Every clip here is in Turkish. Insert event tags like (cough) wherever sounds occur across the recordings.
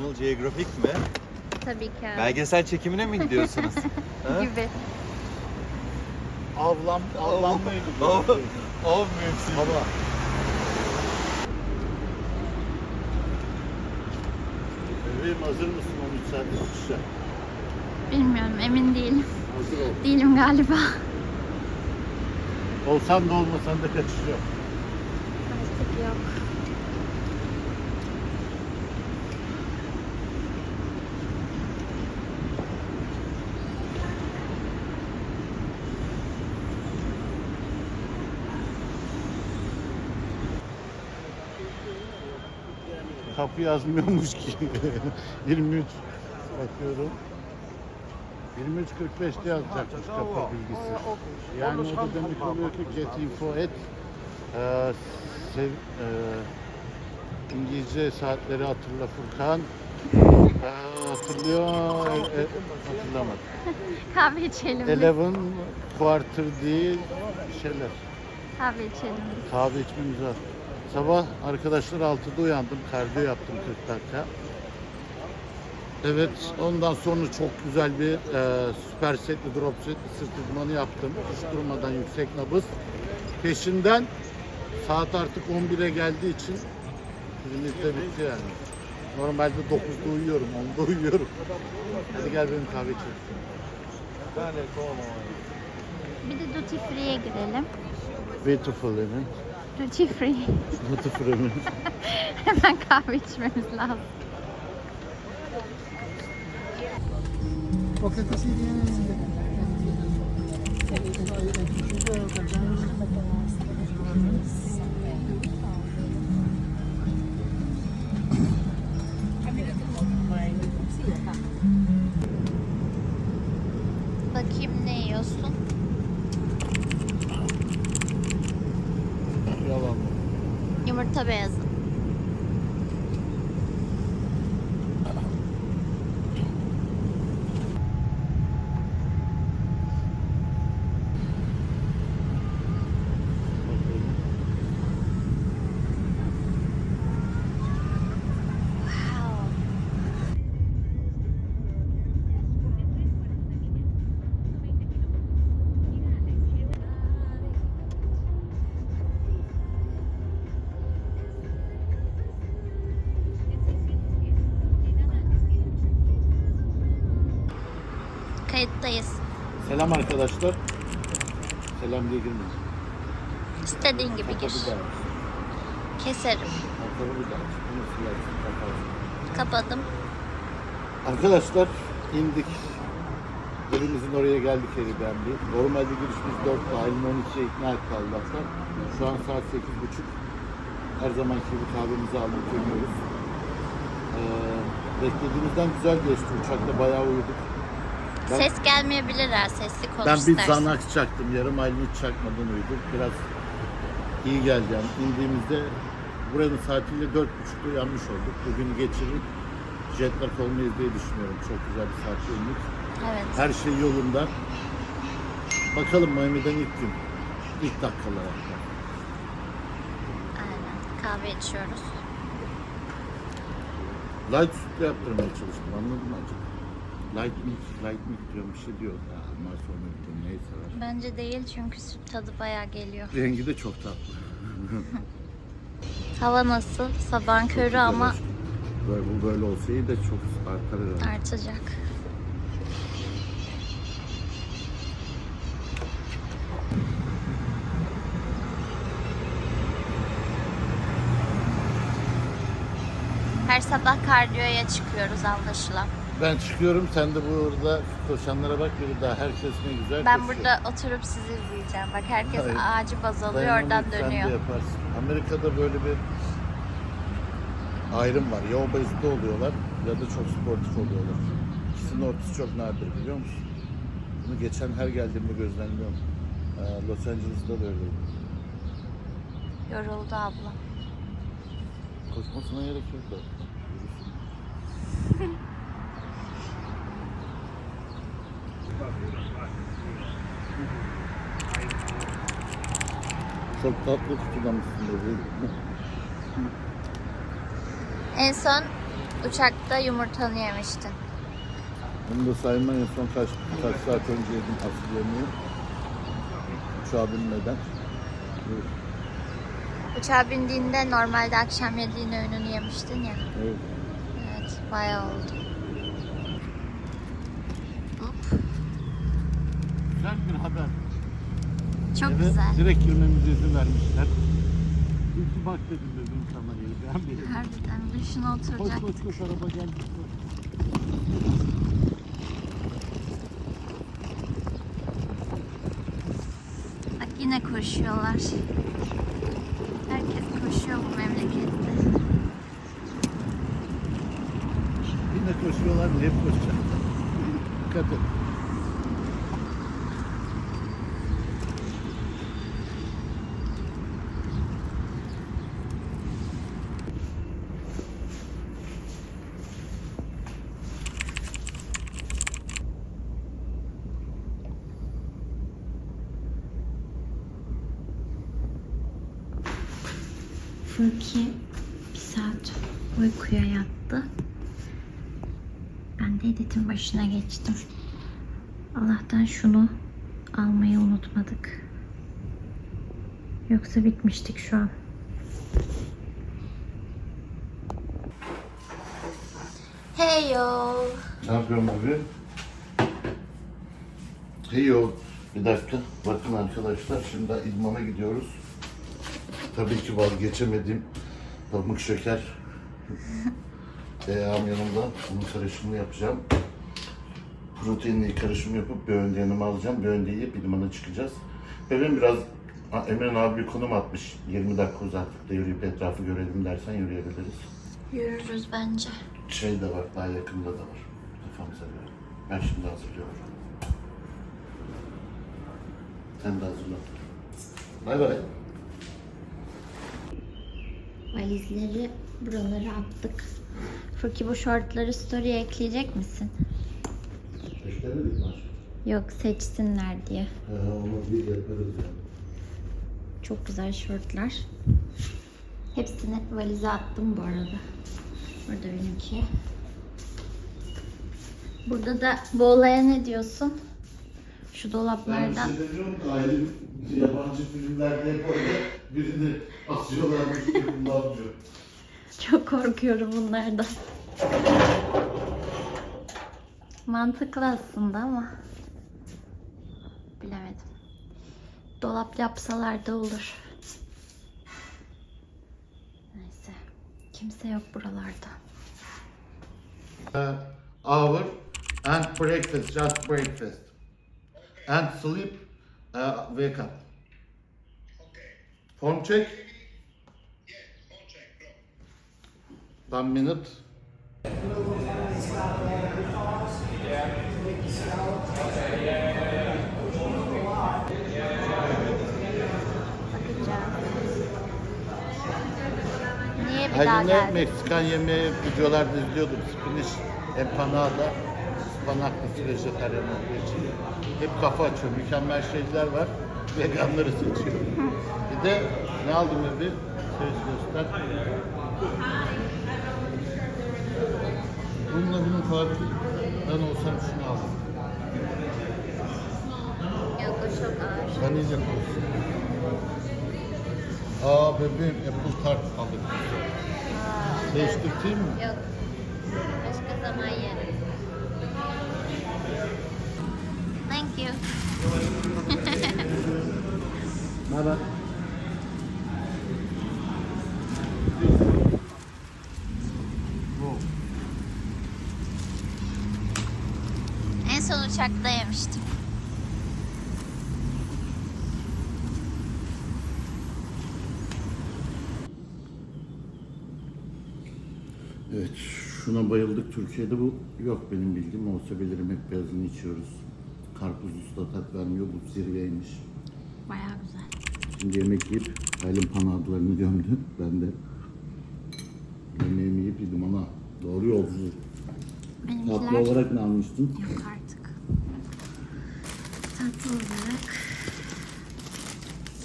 National Geographic mi? Tabii ki. Belgesel çekimine mi gidiyorsunuz? (laughs) Ha? Gibi. Avlan, avlanmayı Av, av mevsimi. Baba. Bebeğim hazır mısın 13 saat uçuşa? Bilmiyorum emin değilim. Hazır ol. Değilim galiba. Olsan da olmasan da kaçacağım. Artık yok. Kapı yazmıyormuş ki. (laughs) 23 bakıyorum. 23.45'te yazacakmış kapı bilgisi. Yani o da demek oluyor ki get info at e, sev, e, İngilizce saatleri hatırla Furkan. E, hatırlıyor, e, e, hatırlamadı. (laughs) Kahve içelim. 11 quarter değil şeyler. Kahve içelim. Kahve içmemiz var. Sabah arkadaşlar 6'da uyandım. Kardiyo yaptım 40 dakika. Evet, ondan sonra çok güzel bir e, süper setli, drop setli sırt idmanı yaptım. Hiç durmadan yüksek nabız. Peşinden saat artık 11'e geldiği için filmimiz de bitti yani. Normalde 9'da uyuyorum, 10'da uyuyorum. Hadi gel benim kahve içelim. Bir de duty free'ye girelim. Beautiful emin. Duty free. Beautiful emin. Hemen kahve içmemiz lazım. Selam arkadaşlar. Selam diye girmeyin. İstediğin gibi gir. Bir. Keserim. Motoru bir daha. Bunu silersin, kaparsın. Kapadım. Arkadaşlar indik. Evimizin oraya geldik Airbnb. Normalde giriş biz 4 dahil 12'ye ikna etti Allah'tan. Şu an saat 8.30. Her zamanki gibi kahvemizi aldık dönüyoruz. Ee, beklediğimizden güzel geçti. Uçakta bayağı uyuduk. Ben- Ses gelmeyebilir ha sesli konuş Ben bir istersen. Xanax çaktım. Yarım aylığını hiç çakmadan uyudum. Biraz iyi geldi yani. İndiğimizde buranın saatiyle dört buçukta uyanmış olduk. Bugün geçirip jetlag olmayız diye düşünüyorum. Çok güzel bir saatte indik. Evet. Her şey yolunda. Bakalım Miami'den ilk gün. İlk dakikalar hatta. Aynen. Kahve içiyoruz. Light sütle yaptırmaya çalıştım. Anladın mı acaba? Light milk, light milk diyorum bir şey diyor. Ondan sonra bilmiyorum neyse var. Bence değil çünkü süt tadı bayağı geliyor. Rengi de çok tatlı. (laughs) Hava nasıl? Sabahın körü ama Böyle, bu böyle olsa iyi de çok artar herhalde. artacak. Her sabah kardiyoya çıkıyoruz anlaşılan. Ben çıkıyorum, sen de burada koşanlara bak biri daha herkes ne güzel Ben koşuyor. burada oturup sizi izleyeceğim. Bak herkes Hayır. ağacı baz alıyor oradan Dayanamayıp Sen de dönüyor. yaparsın. Amerika'da böyle bir ayrım var. Ya obezite oluyorlar ya da çok sportif oluyorlar. İkisinin ortası çok nadir biliyor musun? Bunu geçen her geldiğimde gözlemliyorum. Ee, Los Angeles'ta da öyleydi. Yoruldu abla. Koşmasına gerek yok da. Yürüsün. (laughs) Çok tatlı tutunamışsın bebeğim. En son Uçakta yumurtanı yemiştin. Bunu da sayma en son kaç, kaç saat önce yedim asıl yemeği. Uçağa binmeden. Evet. Uçağa bindiğinde normalde akşam yediğin öğününü yemiştin ya. evet. Evet, bayağı oldu. Hop, Güzel bir haber. çok Eve güzel. Direkt girmemize izin vermişler. Çünkü bak dedim dedim sana ben bir Harbiden bir şuna Koş oturacak. koş koş araba geldi. Bak yine koşuyorlar. Herkes koşuyor bu memlekette. Yine koşuyorlar mı? Hep koşacak. Dikkat et. Furki bir saat uykuya yattı. Ben de editin başına geçtim. Allah'tan şunu almayı unutmadık. Yoksa bitmiştik şu an. Hey yo. Ne yapıyorum abi? İyi o. Bir dakika. Bakın arkadaşlar şimdi idmana gidiyoruz. Tabii ki vazgeçemediğim pamuk şeker. Beyağım yanımda. Bunun karışımını yapacağım. Proteinli karışım yapıp bir önde yanıma alacağım. Bir önde yiyip idmana çıkacağız. Benim biraz Ha, Emren abi bir konum atmış. 20 dakika uzaklıkta yürüyüp etrafı görelim dersen yürüyebiliriz. Yürürüz bence. Şey de var, daha yakında da var. Kafamıza göre. Ben şimdi hazırlıyorum. Sen de hazırla. Bay bay. Valizleri buralara attık. Furki bu şortları story'e ekleyecek misin? Beklemedik mi? Yok seçsinler diye. He, onu bir yaparız yani. Çok güzel şortlar. Hepsini valize attım bu arada. Burada benimki. Burada da bu olaya ne diyorsun? Şu Ben dolaplardan. bir şey demiyorum ayrı yabancı filmlerde hep öyle birini asıyorlarmış gibi bunlar diyor. Çok korkuyorum bunlardan. Mantıklı aslında ama bilemedim. Dolap yapsalar da olur. Neyse. Kimse yok buralarda. Uh, hour and breakfast, just breakfast. And sleep, uh, wake up. Phone check? One minute. Bakacağız. Niye bir Her daha yine geldin? Meksikan yemeği videolarda izliyordum. Spanish empanada, ıspanaklı vejetaryen olduğu için. Hep kafa açıyor. Mükemmel şeyler var. (laughs) Veganları seçiyor. Bir de ne aldım bir söz göster. Bununla bunun farkı ben olsam şunu aldım. Yok o çok ağır. Ben iyice olsun. Aa bebeğim apple tart aldık. Değiştirteyim mi? Yok. Başka zaman yerim. Thank you. (laughs) Merhaba. Uçakta yemiştim. Evet, şuna bayıldık. Türkiye'de bu yok benim bildiğim. Olsa bilirim hep beyazını içiyoruz. Karpuzlu da tat vermiyor. Bu zirveymiş. Bayağı güzel. Şimdi yemek yiyip Aylin panadlarını gömdü. Ben de yemeğimi yiyip yedim ama doğru yolculuk. Tatlı olarak ne almıştın? yok artık. Tatlı olarak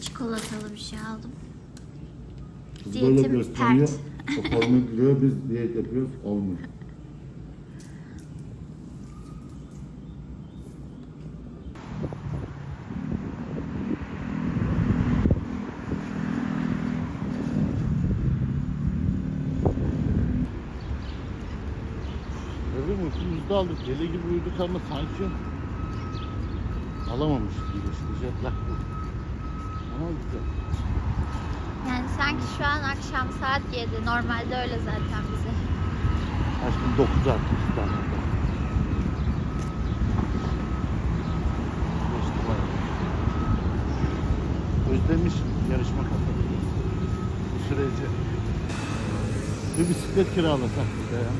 çikolatalı bir şey aldım. Kız böyle Diyetim gösteriyor. pert. O formül diyor biz diyet yapıyoruz olmuyor. Aldık. Deli gibi uyuduk ama sanki lag bu. Ama güzel. Yani sanki şu an akşam saat 7. Normalde öyle zaten bize. Aşkım 9 artık İstanbul'da. Özlemiş yarışma kapalı. Bu süreci. Bir bisiklet kiralasak bir de ya.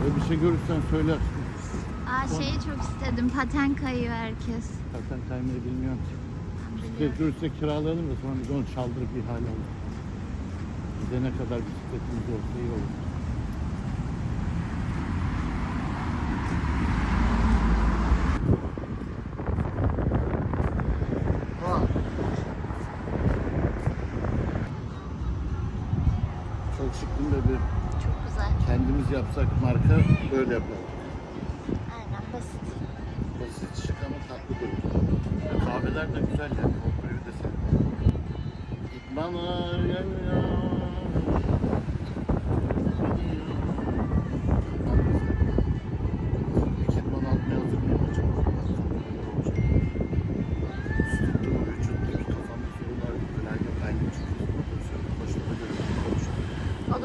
Böyle bir şey görürsen söylersin. Aa şeyi çok istedim. Paten kayıyor herkes. Zaten kaymayı bilmiyorum ki. Bisiklet görürsek kiralayalım da sonra biz onu çaldırıp ihale alalım. Gidene kadar bisikletimiz olsa iyi olur. Çok şık değil mi bebeğim? Çok güzel. Kendimiz yapsak marka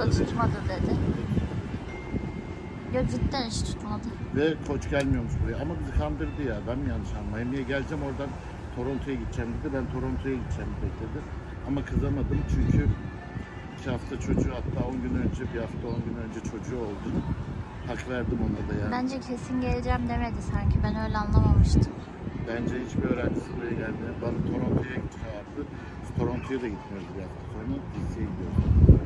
da tutmadı dedi. Yok cidden hiç tutmadı. Ve koç gelmiyormuş buraya. Ama bizi kandırdı ya. Ben mi yanlış anlayayım? Niye geleceğim oradan Toronto'ya gideceğim dedi. Ben Toronto'ya gideceğim bekledi. Ama kızamadım çünkü iki hafta çocuğu hatta 10 gün önce bir hafta 10 gün önce çocuğu oldu. Hak verdim ona da yani. Bence kesin geleceğim demedi sanki. Ben öyle anlamamıştım. Bence hiçbir öğrencisi buraya geldi. Bana Toronto'ya çağırdı. Toronto'ya da gitmiyoruz bir hafta sonra. DC'ye gidiyoruz.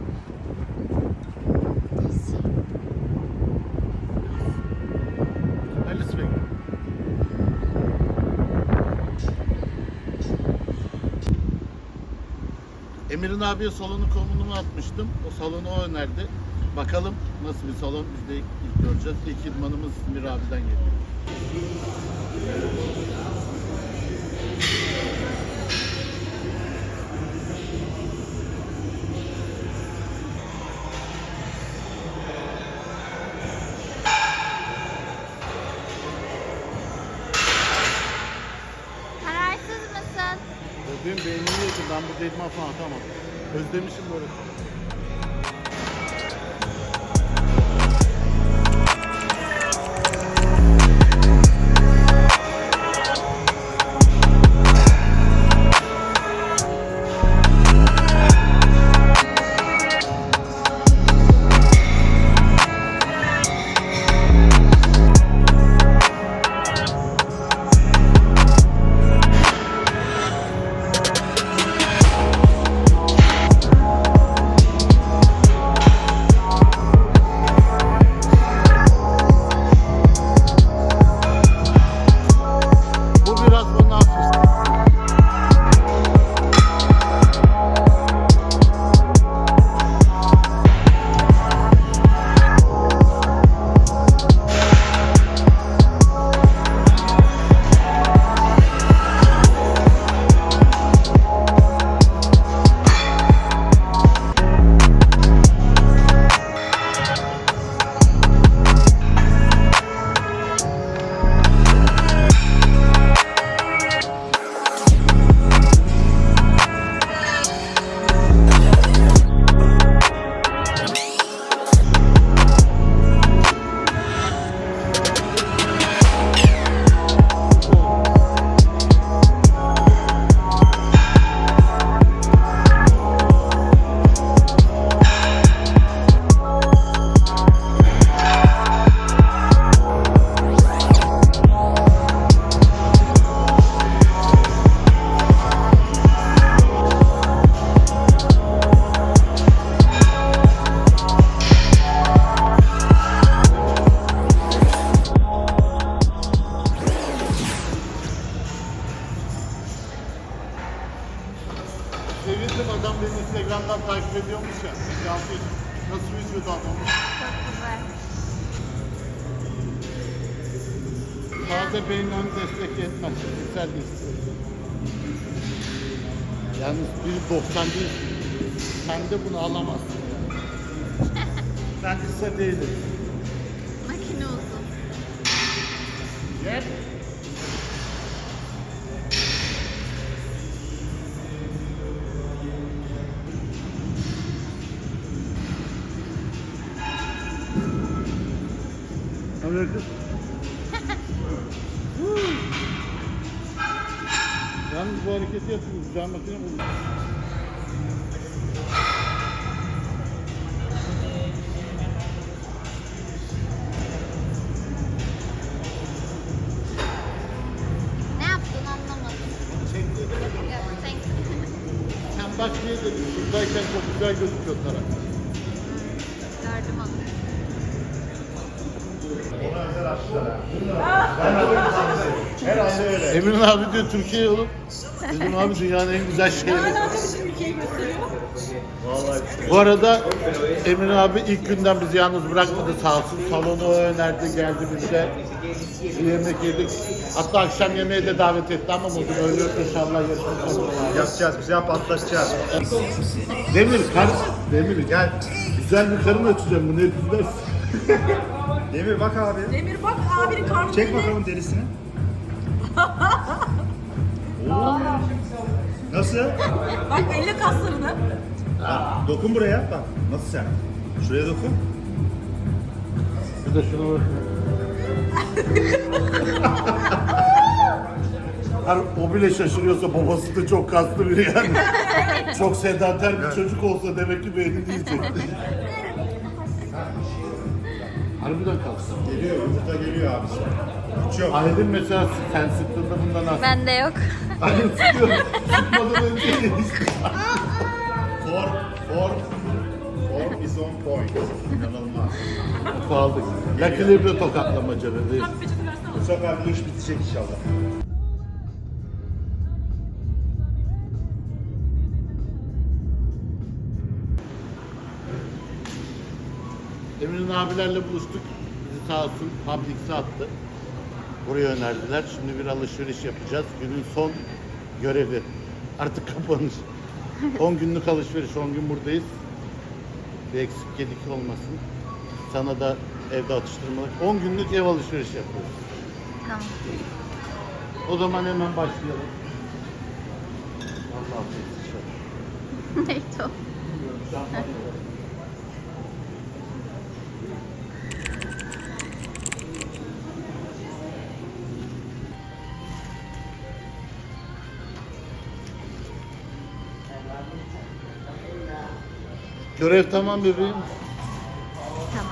Emir'in abiye salonun konumunu atmıştım. O salonu o önerdi. Bakalım nasıl bir salon biz de ilk göreceğiz. İlk idmanımız Emir abiden geliyor. Falan atamam. Özlemişim böyle. Sen de bunu alamazsın. (laughs) ben kısa değilim. Makine uzun. Gel. Amerika. Yalnız bu hareketi yapıyor. Güzel makine bulmuş. Bak diye dedim. Şuradayken çok güzel gözüküyor taraf. Gördüm onu. Emin abi diyor Türkiye'ye oğlum. Dedim abi dünyanın en güzel şeyleri. Bu arada Emin abi ilk günden bizi yalnız bırakmadı sağ olsun. Salonu önerdi geldi bizde. Yemek yedik. Hatta akşam yemeğe de davet etti ama bugün öyle yok inşallah yarışma. Yapacağız, güzel patlatacağız. (laughs) Demir, kar, Demir gel. Güzel bir karın açacağım bunu hep izlersin. Demir bak abi. Demir bak abinin karnı Çek deli. bakalım derisini. (laughs) Oo. Nasıl? Bak elle kaslarını. Ha, dokun buraya bak. Nasıl sen? Şuraya dokun. Bir de şuna bak. Her, o bile şaşırıyorsa babası da çok kaslı biri yani. çok sedanter bir çocuk olsa demek ki beğeni diyecek. Harbiden kalsın. Geliyor, yumurta geliyor abi. Uçuyor. Aylin mesela sen sıktığında bundan az. Bende yok. Aylin sıkıyor. Sıkmadan önce yedik. Form, form, form is on point. İnanılmaz. Kaldık. Luckily bir tokatlamaca bebeğim. Abi peçete versene. Bu sefer bu iş bitecek inşallah. Emin'in abilerle buluştuk. Bizi sağ olsun Publix'e attı. Buraya önerdiler. Şimdi bir alışveriş yapacağız. Günün son görevi. Artık kapanış. (laughs) 10 günlük alışveriş. 10 gün buradayız. Bir eksik gedik olmasın. Sana da evde atıştırmalık. 10 günlük ev alışveriş yapıyoruz. Tamam. O zaman hemen başlayalım. Allah affetsin. (laughs) Neydi o? Görev tamam bebeğim.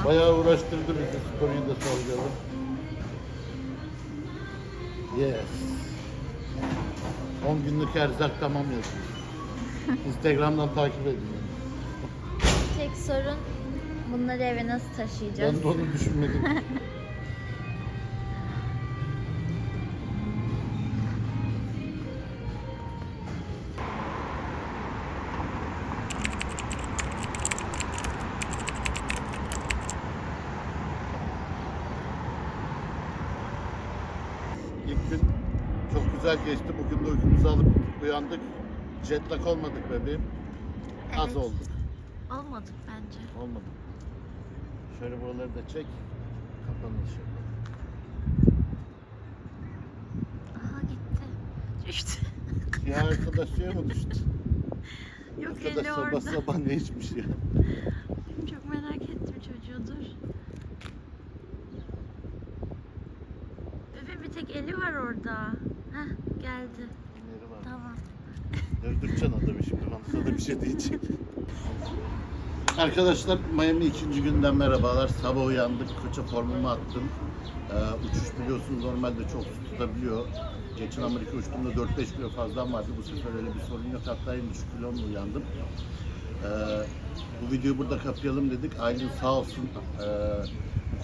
Bayağı uğraştırdı bizi. Story'yi de soracağım. Yes. 10 günlük erzak tamam yazıyor. (laughs) Instagram'dan takip edin. Tek sorun bunları eve nasıl taşıyacağız? Ben de onu düşünmedim. (laughs) İlk gün çok güzel geçti. Bugün de uykumuzu alıp uyandık. Jet lag olmadık bebeğim. Az Evet. olduk. Olmadık bence. Olmadı. Şöyle buraları da çek. Kapanış. Aha gitti. Düştü. Ya arkadaş suya mı düştü? Yok Arkadaş eli sabah orada. sabah ne içmiş ya? Çok merak ettim çocuğu dur. Eli var orada. Heh geldi. Neri var? Tamam. Öldüreceksin adamı şimdi bana sana bir şey (laughs) diyecek. Arkadaşlar Miami ikinci günden merhabalar. Sabah uyandık, koça formumu attım. Ee, uçuş biliyorsunuz normalde çok tutabiliyor. Geçen Amerika uçtuğumda 4-5 kilo fazlam vardı. Bu sefer öyle bir sorun yok. Hatta en düşük kilomla uyandım. Ee, bu videoyu burada kapayalım dedik. Aylin sağ olsun ee,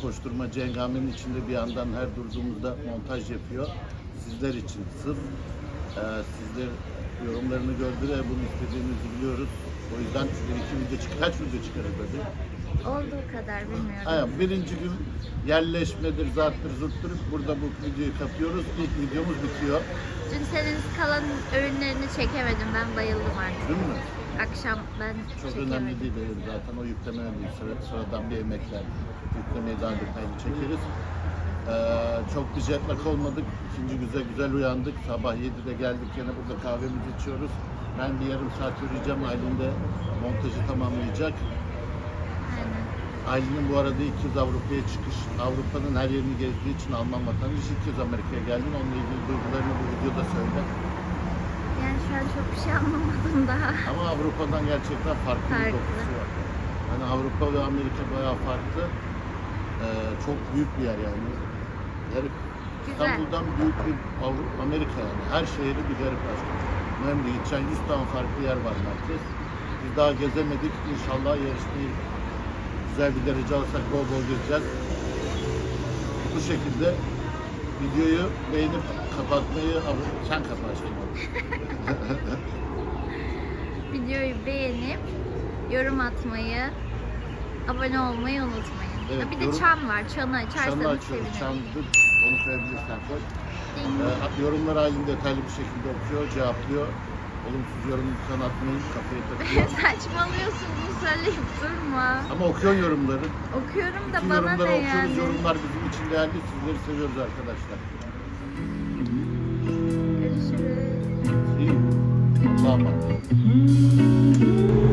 koşturma cengamenin içinde bir yandan her durduğumuzda montaj yapıyor. Sizler için sırf ee, sizler yorumlarını gördü ve bunu istediğinizi biliyoruz. O yüzden bir iki video çık kaç video çıkarız hadi? Olduğu kadar bilmiyorum. Aynen birinci gün yerleşmedir, zattır, zurttur. Burada bu videoyu kapıyoruz. İlk videomuz bitiyor. Dün senin kalan ürünlerini çekemedim. Ben bayıldım artık. Değil mi? Akşam ben Çok önemli değil de zaten o yükleme değil. Sıra, sıradan bir emekler. Yüklemeyi daha detaylı çekeriz. Ee, çok bir jet lag olmadık. İkinci güzel güzel uyandık. Sabah 7'de geldik yine burada kahvemizi içiyoruz. Ben bir yarım saat yürüyeceğim. Aylin de montajı tamamlayacak. Aylin'in bu arada ilk kez Avrupa'ya çıkış, Avrupa'nın her yerini gezdiği için Alman vatandaşı ilk kez Amerika'ya geldin. Onunla ilgili duygularını bu videoda söyle. Yani şu an çok bir şey anlamadım daha. Ama Avrupa'dan gerçekten farklı bir Farklı. dokusu var. Hani Avrupa ve Amerika bayağı farklı. Ee, çok büyük bir yer yani. Garip. Güzel. İstanbul'dan büyük bir Avrupa, Amerika yani. Her şehri bir garip başka. Önemli. Gideceğin 100 tane farklı yer var merkez. Biz daha gezemedik. İnşallah yarışmayı güzel bir derece alırsak bol bol gezeceğiz. Bu şekilde videoyu beğenip kapatmayı sen kapa aşkım. (laughs) Videoyu beğenip yorum atmayı, abone olmayı unutmayın. Evet, Ha, bir de yorum- çan var. Çanı Çanını açarsanız açıyoruz. sevinirim. Çandır. Onu koyabilirsen koy. Ee, yorumları halinde detaylı bir şekilde okuyor, cevaplıyor. Olumsuz yorum lütfen atmayın. Kafayı takıyor. (laughs) Saçmalıyorsun bunu söyleyip durma. Ama okuyor yorumları. Okuyorum da Bütün bana yorumları ne okuyoruz. yani. Yorumlar bizim için değerli. Sizleri seviyoruz arkadaşlar. うん。